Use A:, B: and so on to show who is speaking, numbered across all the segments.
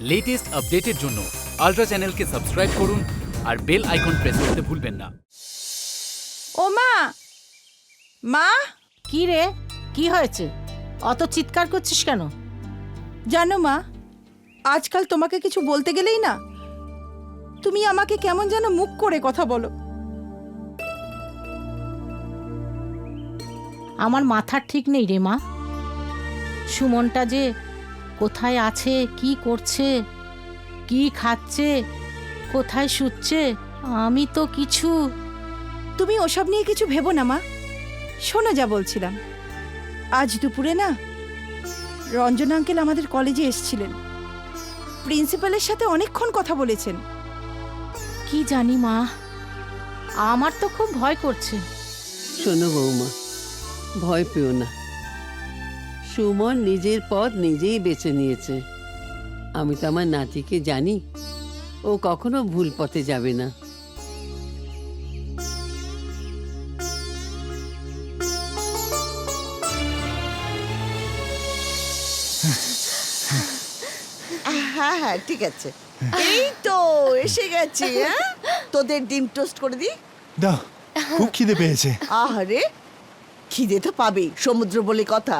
A: Latest আপডেটের জন্য ultra চ্যানেলকে সাবস্ক্রাইব করুন আর বেল আইকন প্রেস করতে ভুলবেন না।
B: ও মা! মা!
C: কি রে? কি হয়েছে? অত চিৎকার করছিস কেন?
B: জানো মা আজকাল তোমাকে কিছু বলতে গেলেই না। তুমি আমাকে কেমন যেন মুখ করে কথা বলো।
C: আমার মাথার ঠিক নেই রে মা। সুমনটা যে কোথায় আছে কি করছে কি খাচ্ছে কোথায় শুচ্ছে আমি তো কিছু।
B: তুমি ওসব নিয়ে কিছু ভেবো না মা। শোনো যা বলছিলাম। আজ দুপুরে না রঞ্জন আঙ্কেল আমাদের কলেজে এসেছিলেন। প্রিন্সিপালের সাথে অনেকক্ষণ কথা বলেছেন।
C: কি জানি মা। আমার তো খুব ভয় করছে।
D: শোনো বৌমা ভয় পেও না। সুমন নিজের পথ নিজেই বেছে নিয়েছে। আমি তো আমার নাতিকে জানি ও কখনো ভুল পথে যাবে না।
E: হ্যাঁ হ্যাঁ ঠিক আছে। এই তো এসে গেছি হ্যাঁ? তোদের ডিম টোস্ট করে দি
F: দাও খুব খিদে পেয়েছে।
E: আহারে খিদে তো পাবেই সমুদ্র বলে কথা।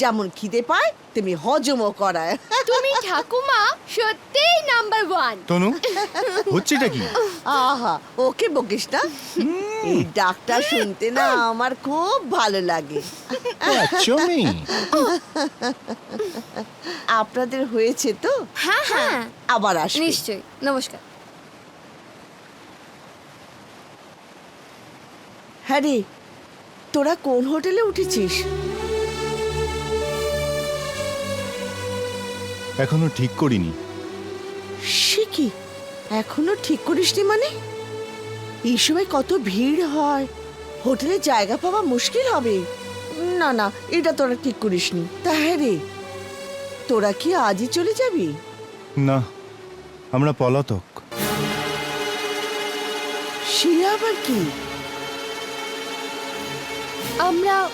E: যেমন খিদে পায় তেমনি হজমও করায়।
G: তুমি ঠাকুমা সত্যিই নাম্বার ওয়ান
F: তনু হচ্ছেটা কি?
E: আহা ওকে বকিস না। এই ডাকটা শুনতে না আমার খুব ভালো লাগে।
F: চমি
E: আপনাদের হয়েছে তো?
G: হ্যাঁ হ্যাঁ।
E: আবার আসবে।
G: নিশ্চয়ই। নমস্কার।
E: হ্যাঁ রে তোরা কোন হোটেলে উঠেছিস?
F: এখনও ঠিক করিনি।
E: সে কি? এখনও ঠিক করিসনি মানে? এই সময় কত ভিড় হয়। হোটেলে জায়গা পাওয়া মুশকিল হবে। না না এটা তোরা ঠিক করিসনি। তা হ্যাঁ রে। তোরা কি আজই চলে যাবি?
F: না আমরা পলাতক।
E: সে আবার কি?
G: আমরা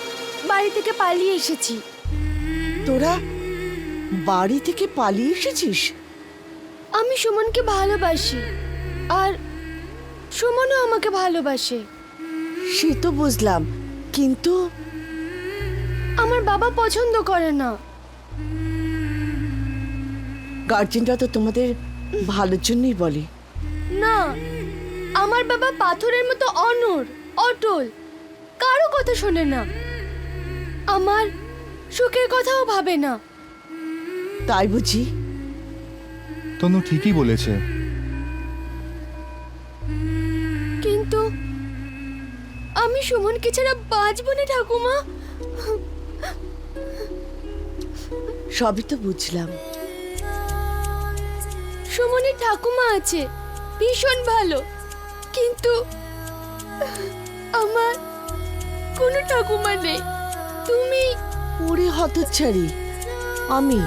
G: বাড়ি থেকে পালিয়ে এসেছি।
E: তোরা বাড়ি থেকে পালিয়ে এসেছিস?
G: আমি সুমনকে ভালোবাসি আর সুমনও আমাকে ভালোবাসে।
E: সে তো বুঝলাম কিন্তু
G: আমার বাবা পছন্দ করে না।
E: গার্জেনরা তো তোমাদের ভালোর জন্যই বলে।
G: না আমার বাবা পাথরের মতো অনর অটল কারও কথা শোনে না। আমার সুখের কথাও ভাবে না।
E: তাই বুঝি?
F: তনু ঠিকই বলেছে।
G: কিন্তু আমি সুমনকে ছাড়া বাঁচবো না ঠাকুমা।
E: সবই তো বুঝলাম।
G: সুমনের ঠাকুমা আছে ভীষণ ভালো। কিন্তু আমার কোনো ঠাকুমা নেই। তুমি
E: ওরে হতচ্ছাড়ি। আমি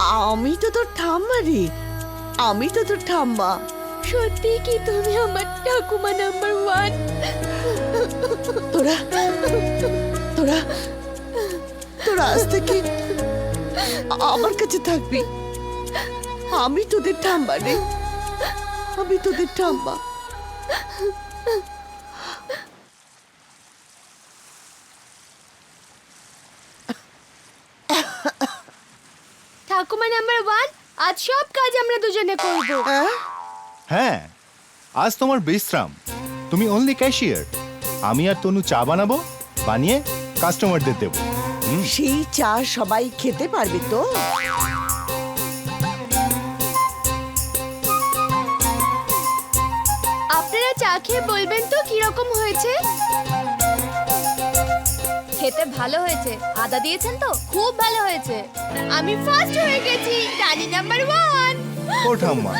E: আমি তো তোর ঠাম্মা রে। আমি তো তোর ঠাম্মা।
G: সত্যি কি তুমি আমার ঠাকুমা নাম্বার ওয়ান
E: তোরা তোরা তোরা আজ থেকে আমার কাছে থাকবি। আমি তোদের ঠাম্মা রে। আমি তোদের ঠাম্মা।
G: ঠাকুমা নাম্বার ওয়ান আজ সব কাজ আমরা দুজনে করব।
E: হ্যাঁ
F: হ্যাঁ আজ তোমার বিশ্রাম। তুমি অনলি ক্যাশিয়ার আমি আর তনু চা বানাবো বানিয়ে কাস্টমারদের দেবো।
E: সেই চা সবাই খেতে পারবে তো?
G: আপনারা চা খেয়ে বলবেন তো কি রকম হয়েছে? খেতে ভালো হয়েছে। আদা দিয়েছেন তো? খুব ভালো হয়েছে। আমি ফার্স্ট হয়ে গেছি রানী নাম্বার ওয়ান
F: ও ঠাম্মা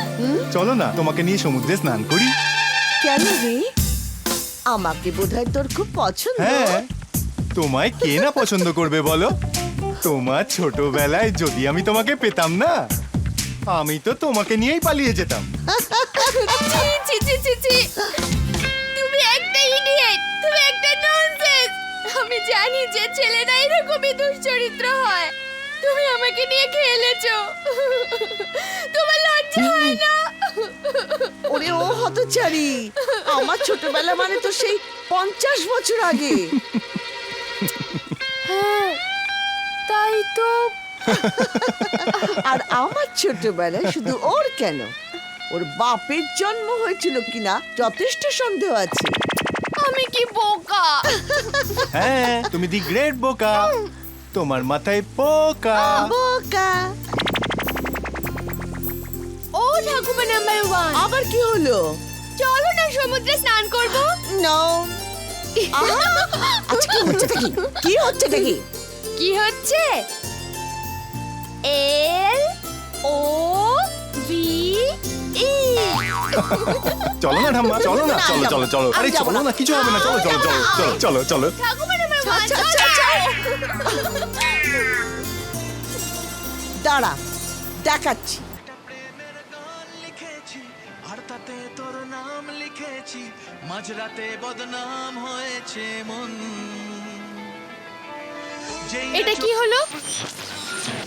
F: চলো না তোমাকে নিয়ে সমুদ্রে স্নান করি।
E: কেন রে? আমাকে বোধহয় তোর খুব পছন্দ।
F: হ্যাঁ তোমায় কে না পছন্দ করবে বলো? তোমার ছোটবেলায় যদি আমি তোমাকে পেতাম না আমি তো তোমাকে নিয়েই পালিয়ে যেতাম।
G: ছি ছি ছি ছি তুমি একটা ইডিয়েট তুমি একটা ননসেন্স আমি জানি যে ছেলেরা এরকমই দুশ্চরিত্র হয়। তুমি আমাকে নিয়ে খেলেছো।
E: তোমার লজ্জা হয় না। ওরে ও হতচারি। আমার ছোটবেলা মানে তো সেই পঞ্চাশ বছর আগে।
G: হ্যাঁ তাই তো।
E: আর আমার ছোটবেলায় শুধু ওর কেন? ওর বাপের জন্ম হয়েছিল কিনা যথেষ্ট সন্দেহ আছে।
G: আমি কি বোকা?
F: হ্যাঁ তুমি দি গ্রেট বোকা। তোমার মাথায় পোকা।
E: বোকা।
G: ও ঠাকুমা নাম্বার ওয়ান
E: আবার কি হলো?
G: চলো না সমুদ্রে স্নান করব।
E: নো আজকে হচ্ছে কি? কি হচ্ছে কি?
G: কি হচ্ছে?
F: চলো না ঠাম্মা চলো না। চলো চলো চলো। আরে চলো
E: না।
F: কিছু হবে না। চলো চলো চলো চলো চলো চলো।
E: দাঁড়া দেখাচ্ছি।
H: প্রেমের গান লিখেছি আর তাতে তোর নাম লিখেছি মাঝরাতে বদনাম হয়েছে মন।
G: এটা কি হলো?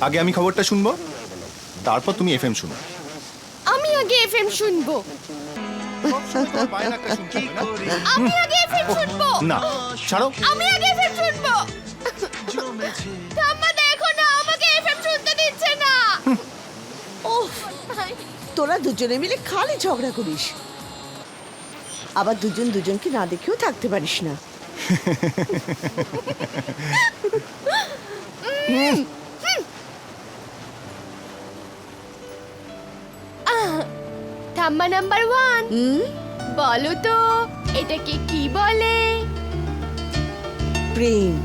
F: আগে আমি খবরটা শুনব তারপর তুমি এফএম শুনো।
G: আগে এফএম শুনব। আমি আগে এফএম শুনব।
F: না ছাড়ো।
G: আমি আগে এফএম শুনব। ঠাম্মা দেখো না আমাকে এফএম শুনতে দিচ্ছে না।
E: ওহ তোরা দুজনে মিলে খালি ঝগড়া করিস। আবার দুজন দুজনকে না দেখেও থাকতে পারিস না।
G: ঠাম্মা নাম্বার ওয়ান।
E: হুম?
G: বলো তো এটাকে কি বলে?
E: প্রেম।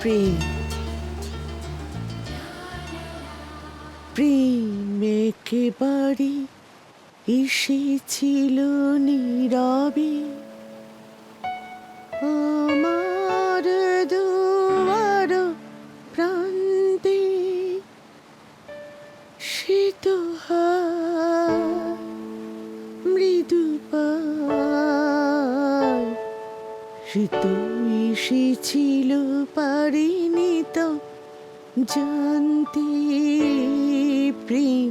E: প্রেম। প্রেম একেবারে এসেছিল নীরবে। সে তো এসেছিল, পারিনি তো জানতে। প্রেম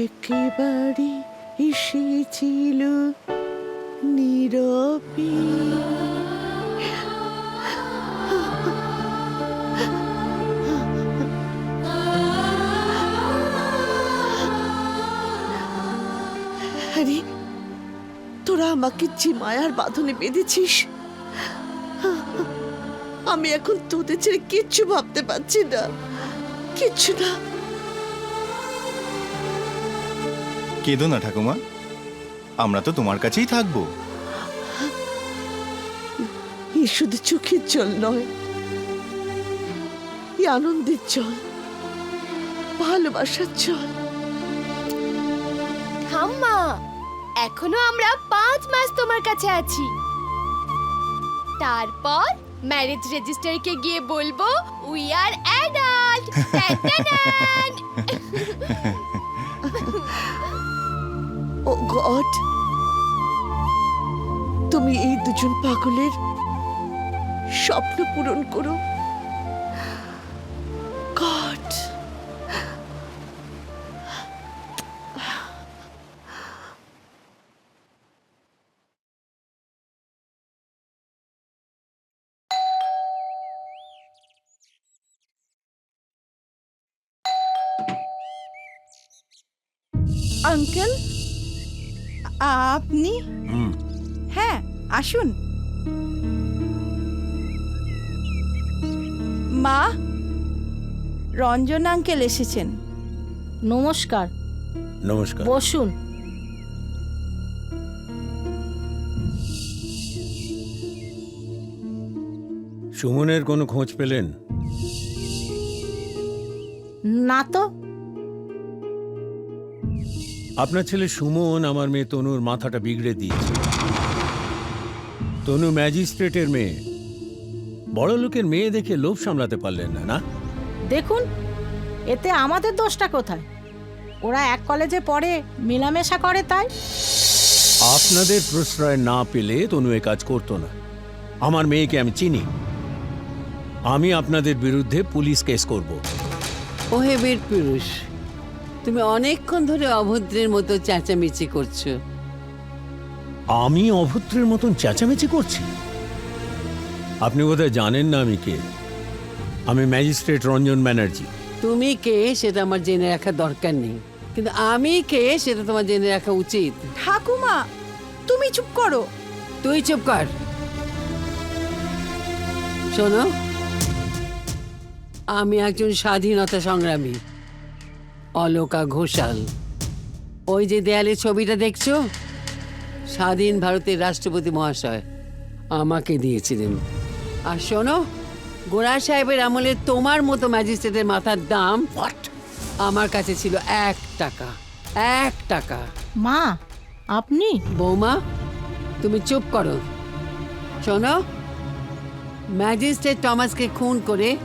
E: একেবারে এসেছিল নীরবে। আরে, তোরা আমাকে যে মায়ার বাঁধনে বেঁধেছিস? আমি এখন তোদের ছেড়ে কিচ্ছু ভাবতে পারছি না। কিচ্ছু না।
F: কেঁদো না ঠাকুমা। আমরা তো তোমার কাছেই থাকব।
E: এ শুধু চোখের জল নয় এ আনন্দের জল ভালোবাসার জল।
G: ঠাম্মা এখনও আমরা পাঁচ মাস তোমার কাছে আছি। তারপর ম্যারেজ রেজিস্টারকে গিয়ে বলব we are adult
E: oh god তুমি এই দুজন পাগলের স্বপ্ন পূরণ করো।
B: আঙ্কেল? আপনি? হ্যাঁ আসুন। মা রঞ্জন আঙ্কেল এসেছেন।
C: নমস্কার।
I: নমস্কার।
C: বসুন।
I: সুমনের কোনো খোঁজ পেলেন?
C: না তো।
I: আপনার ছেলে সুমন আমার মেয়ে তনুর মাথাটা বিগড়ে দিয়েছে। তনু ম্যাজিস্ট্রেটের মেয়ে। বড় লোকের মেয়ে দেখে লোভ সামলাতে পারলেন না না?
C: দেখুন এতে আমাদের দোষটা কোথায়? ওরা এক কলেজে পড়ে মেলামেশা করে তাই?
I: আপনাদের প্রশ্রয় না পেলে তনু এ কাজ করতো না। আমার মেয়েকে আমি চিনি। আমি আপনাদের বিরুদ্ধে পুলিশ কেস করব।
D: ওহে বীর পুরুষ তুমি অনেকক্ষণ ধরে অভদ্রের মতো চেঁচামেচি করছ।
I: আমি অভদ্রের মতন চেঁচামেচি করছি? আপনি বোধহয় জানেন না আমি কে। আমি ম্যাজিস্ট্রেট রঞ্জন ব্যানার্জি।
D: তুমি কে সেটা আমার জেনে রাখার দরকার নেই। কিন্তু আমি কে সেটা তোমার জেনে রাখা উচিত।
B: ঠাকুমা তুমি চুপ করো।
D: তুই চুপ কর। শোনো আমি একজন স্বাধীনতা সংগ্রামী। অলোকা ঘোষাল। ওই যে দেয়ালে ছবিটা দেখছ? স্বাধীন ভারতের রাষ্ট্রপতি মহাশয় আমাকে দিয়েছিলেন। আর শোনো গোড়া সাহেবের আমলে তোমার মতো ম্যাজিস্ট্রেটের মাথার দাম আমার কাছে ছিল এক টাকা এক টাকা।
C: মা আপনি?
D: বৌমা তুমি চুপ করো। শোনো ম্যাজিস্ট্রেট টমাসকে খুন করে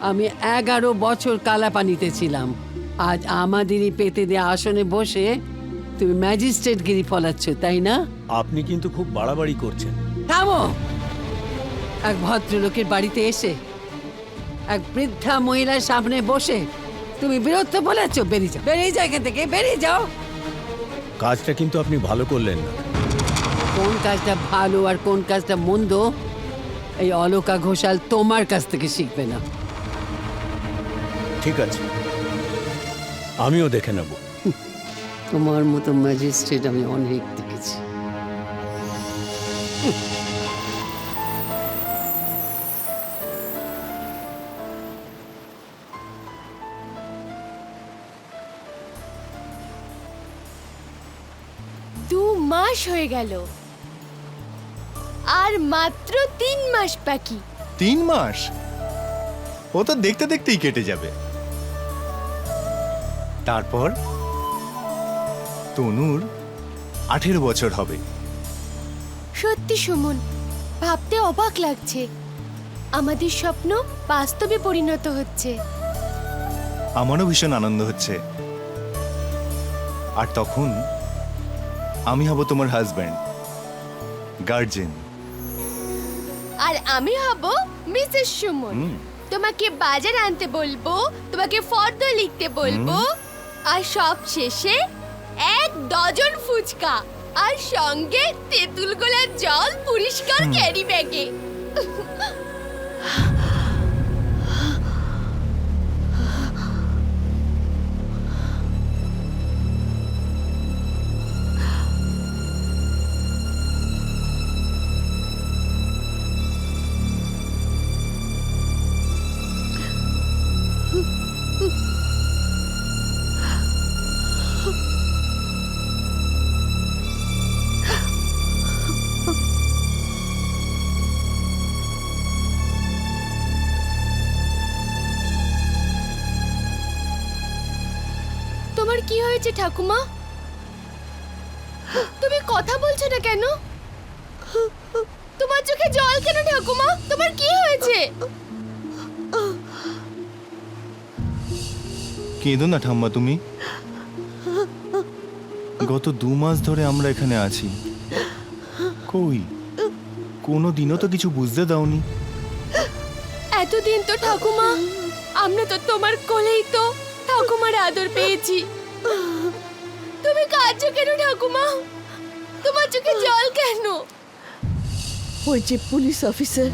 D: আমি এগারো বছর কালাপানিতে ছিলাম। আজ আমাদেরই পেতে দেওয়া আসনে বসে তুমি ম্যাজিস্ট্রেট গিরি ফলাচ্ছ তাই না?
I: আপনি কিন্তু খুব বাড়াবাড়ি করছেন।
D: থামো! এক ভদ্রলোকের বাড়িতে এসে এক বৃদ্ধা মহিলার সামনে বসে তুমি বিরত্ব বলেছ বেরিয়ে যাও। বেরিয়ে যাও এখান থেকে বেরিয়ে যাও।
I: কাজটা কিন্তু আপনি ভালো করলেন না।
D: কোন কাজটা ভালো আর কোন কাজটা মন্দ এই অলোকা ঘোষাল তোমার কাছ থেকে শিখবে না।
I: ঠিক আছে। আমিও দেখে নেব।
D: তোমার মতো ম্যাজিস্ট্রেট আমি অনেক দেখেছি।
G: দু মাস হয়ে গেল। আর মাত্র তিন মাস বাকি।
F: তিন মাস? ও তো দেখতে দেখতেই কেটে যাবে। তারপর? তনুর আঠেরো বছর হবে।
G: সত্যি সুমন ভাবতে অবাক লাগছে। আমাদের স্বপ্ন বাস্তবে পরিণত হচ্ছে।
F: আমারও ভীষণ আনন্দ হচ্ছে। আর তখন আমি হব তোমার হাজব্যান্ড গার্জেন
G: আর আমি হব মিসেস সুমন। তোমাকে বাজার আনতে বলব তোমাকে ফর্দ লিখতে বলব। আর সব শেষে এক ডজন ফুচকা আর সঙ্গে তেঁতুল গোলার জল পরিষ্কার ক্যারি ব্যাগে। হয়েছে ঠাকুমা? তুমি কথা বলছো না কেন? তোমার চোখে জল কেন ঠাকুমা? তোমার কি হয়েছে?
F: কেঁদো না ঠাম্মা তুমি। গত দু মাস ধরে আমরা এখানে আছি। কই? কোনো দিনও তো কিছু বুঝতে দাওনি।
G: এতদিন তো ঠাকুমা আমরা তো তোমার কোলেই তো ঠাকুমার আদর পেয়েছি। তুমি কাঁদছো কেন ঠাকুমা? তোমার চোখে জল কেন?
E: ওই যে পুলিশ অফিসার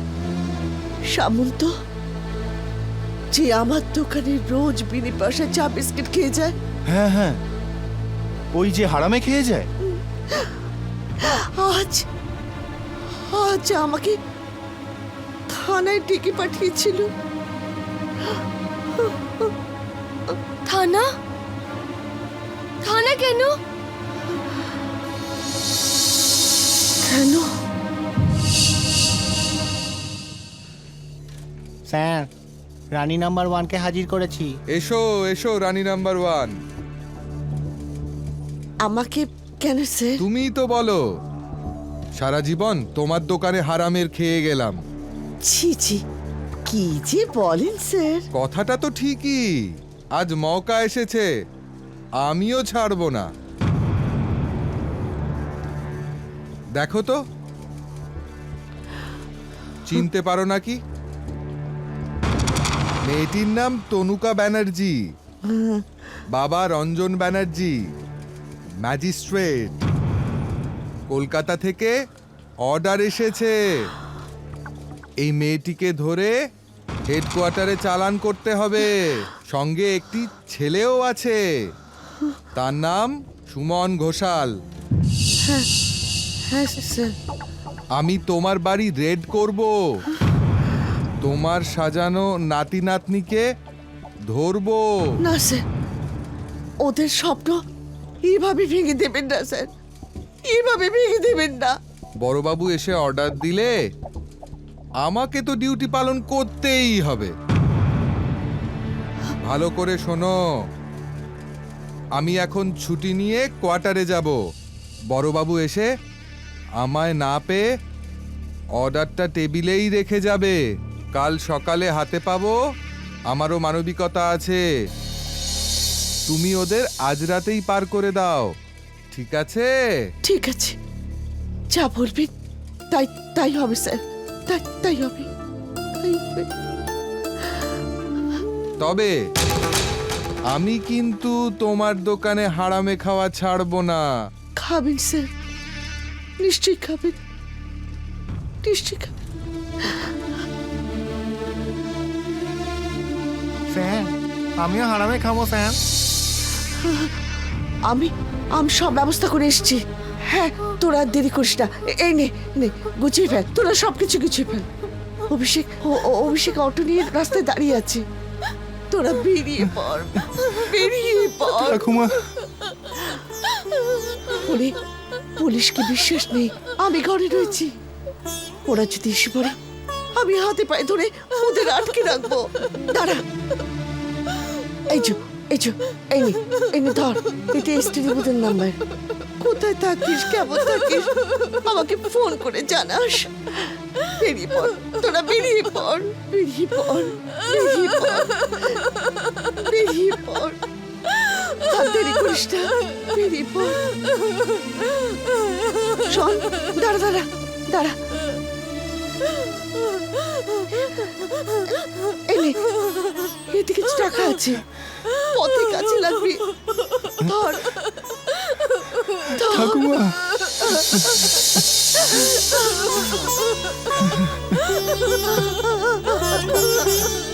E: সামন্ত যে আমার দোকানে রোজ বিনি পয়সা চা বিস্কিট খেয়ে যায়।
F: হ্যাঁ হ্যাঁ। ওই যে হারামে খেয়ে যায়।
E: আজ আজ আমাকে থানায় ডেকে পাঠিয়েছিল।
G: থানা? থানা কেন?
E: কেন?
J: স্যার রানী নাম্বার ওয়ানকে হাজির করেছি।
K: এসো এসো রানী নাম্বার ওয়ান
E: আমাকে কেন স্যার?
K: তুমিই তো বলো। সারা জীবন তোমার দোকানে হারামের খেয়ে গেলাম।
E: ছি ছি কি যে বলেন স্যার?
K: কথাটা তো ঠিকই। আজ মৌকা এসেছে। আমিও ছাড়বো না। দেখো তো। চিনতে পারো নাকি? মেয়েটির নাম তনুকা ব্যানার্জি। বাবা রঞ্জন ব্যানার্জি। ম্যাজিস্ট্রেট। কলকাতা থেকে অর্ডার এসেছে। এই মেয়েটিকে ধরে হেডকোয়ার্টারে চালান করতে হবে। সঙ্গে একটি ছেলেও আছে। তার নাম সুমন ঘোষাল।
E: হ্যাঁ স্যার।
K: আমি তোমার বাড়ি রেড করব। তোমার সাজানো নাতি নাতনিকে ধরবো।
E: না স্যার। ওদের স্বপ্ন এইভাবে ভেঙে দেবেন না স্যার। এইভাবে ভেঙে দেবেন না।
K: বড়বাবু এসে অর্ডার দিলে আমাকে তো ডিউটি পালন করতেই হবে। ভালো করে শোনো। আমি এখন ছুটি নিয়ে কোয়ার্টারে যাব। বড়বাবু এসে আমায় না পেয়ে অর্ডারটা টেবিলেই রেখে যাবে। কাল সকালে হাতে পাবো আমারও মানবিকতা আছে। তুমি ওদের আজ রাতেই পার করে দাও। ঠিক আছে?
E: ঠিক আছে। যা বলবেন তাই তাই হবে স্যার। তাই তাই হবে।
K: তবে আমি কিন্তু তোমার দোকানে হারামে খাওয়া ছাড়বো না।
E: খাবেন স্যার। নিশ্চয়ই খাবেন। নিশ্চয়ই খাবেন।
J: স্যার আমিও হারামে খাব স্যার।
E: আমি আমি সব ব্যবস্থা করে এসেছি। হ্যাঁ তোরা আর দেরি করিস না। এ- এই নে নে গুছিয়ে ফেল। তোরা সব কিছু গুছিয়ে ফেল। অভিষেক ও- ও- অভিষেক অটো নিয়ে রাস্তায় দাঁড়িয়ে আছে। তোরা বেরিয়ে পড় বেরিয়ে পড়।
F: ঠাকুমা।
E: বলে পুলিশকে বিশ্বাস নেই আমি ঘরে রয়েছি। ওরা যদি এসে পড়ে আমি হাতে পায়ে ধরে ওদের আটকে রাখব। দাঁড়া। এই যো এই যো এই নে এই নে ধর। এটা বুথের নাম্বার। কোথায় থাকিস? কেমন থাকিস? আমাকে ফোন করে জানাস। বেরিয়ে পড়, তোরা বেরিয়ে পড়। বেরিয়ে পড় বেরিয়ে পড় বেরিয়ে পড়। দেরি করিস না, বেরিয়ে পড়। দাঁড়া দাঁড়া দাঁড়া। এই নে, এতে কিছু টাকা আছে পথে কাছে লাগবে। ধর।
F: ঠাকুমা।